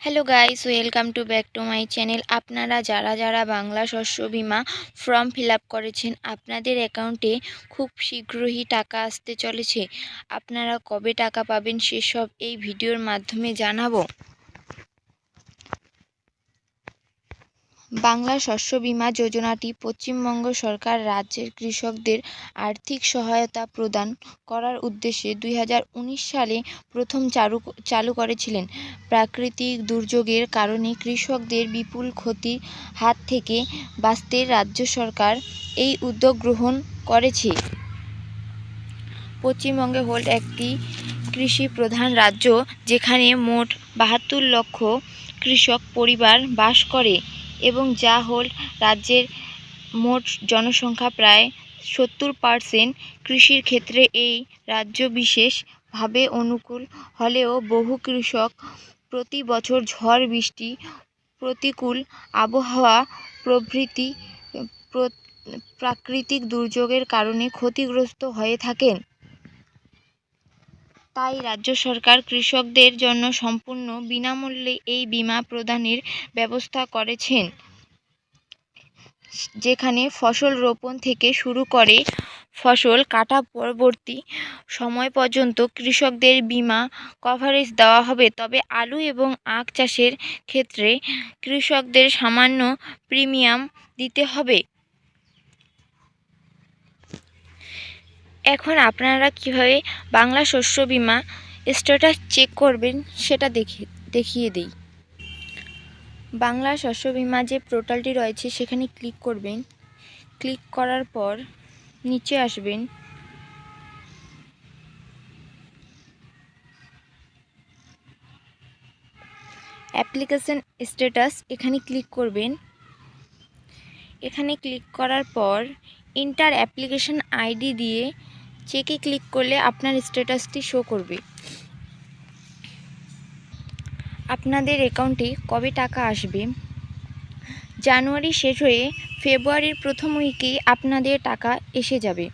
Hello guys welcome to back to my channel আপনারা যারা যারা বাংলা শস্য বিমা ফর্ম ফিল করেছেন, আপনাদের অ্যাকাউন্টে খুব শীঘ্রই টাকা আসতে চলেছে। আপনারা কবে টাকা পাবেন সেসব এই ভিডিওর মাধ্যমে জানাব। বাংলা শস্য বীমা যোজনাটি পশ্চিমবঙ্গ সরকার রাজ্যের কৃষকদের আর্থিক সহায়তা প্রদান করার উদ্দেশ্যে দুই হাজার উনিশ সালে প্রথম চালু চালু করেছিলেন। প্রাকৃতিক দুর্যোগের কারণে কৃষকদের বিপুল ক্ষতির হাত থেকে বাঁচতে রাজ্য সরকার এই উদ্যোগ গ্রহণ করেছে। পশ্চিমবঙ্গে হল একটি কৃষি প্রধান রাজ্য, যেখানে মোট বাহাত্তর লক্ষ কৃষক পরিবার বাস করে। এবং যা হল রাজ্যের মোট জনসংখ্যা প্রায় সত্তর পার্সেন্ট কৃষির ক্ষেত্রে এই রাজ্য বিশেষভাবে অনুকূল। হলেও বহু কৃষক প্রতি বছর ঝড় বৃষ্টি, প্রতিকূল আবহাওয়া, প্রভৃতি, প্র- প্রাকৃতিক দুর্যোগের কারণে ক্ষতিগ্রস্ত হয়ে থাকেন। তাই রাজ্য সরকার কৃষকদের জন্য সম্পূর্ণ বিনামূল্যে এই বীমা প্রদানের ব্যবস্থা করেছেন। যেখানে ফসল রোপণ থেকে শুরু করে ফসল কাটা পরবর্তী সময় পর্যন্ত কৃষকদের বীমা কভারেজ দেওয়া হবে। তবে আলু এবং আখ চাষের ক্ষেত্রে কৃষকদের সামান্য প্রিমিয়াম দিতে হবে। এখন আপনারা কীভাবে বাংলা শস্য বীমা স্ট্যাটাস চেক করবেন সেটা দেখে, দেখিয়ে দিই। বাংলা শস্য বীমা যে পোর্টালটি রয়েছে সেখানে ক্লিক করবেন। ক্লিক করার পর নিচে আসবেন। অ্যাপ্লিকেশন স্ট্যাটাস এখানে ক্লিক করবেন। এখানে ক্লিক করার পর ইন্টার অ্যাপ্লিকেশন আইডি দিয়ে চেকে ক্লিক করলে আপনার স্ট্যাটাসটি শো করবে। আপনাদের অ্যাকাউন্টে কবে টাকা আসবে? জানুয়ারি শেষ হয়ে ফেব্রুয়ারির প্রথম উইকেই আপনাদের টাকা এসে যাবে।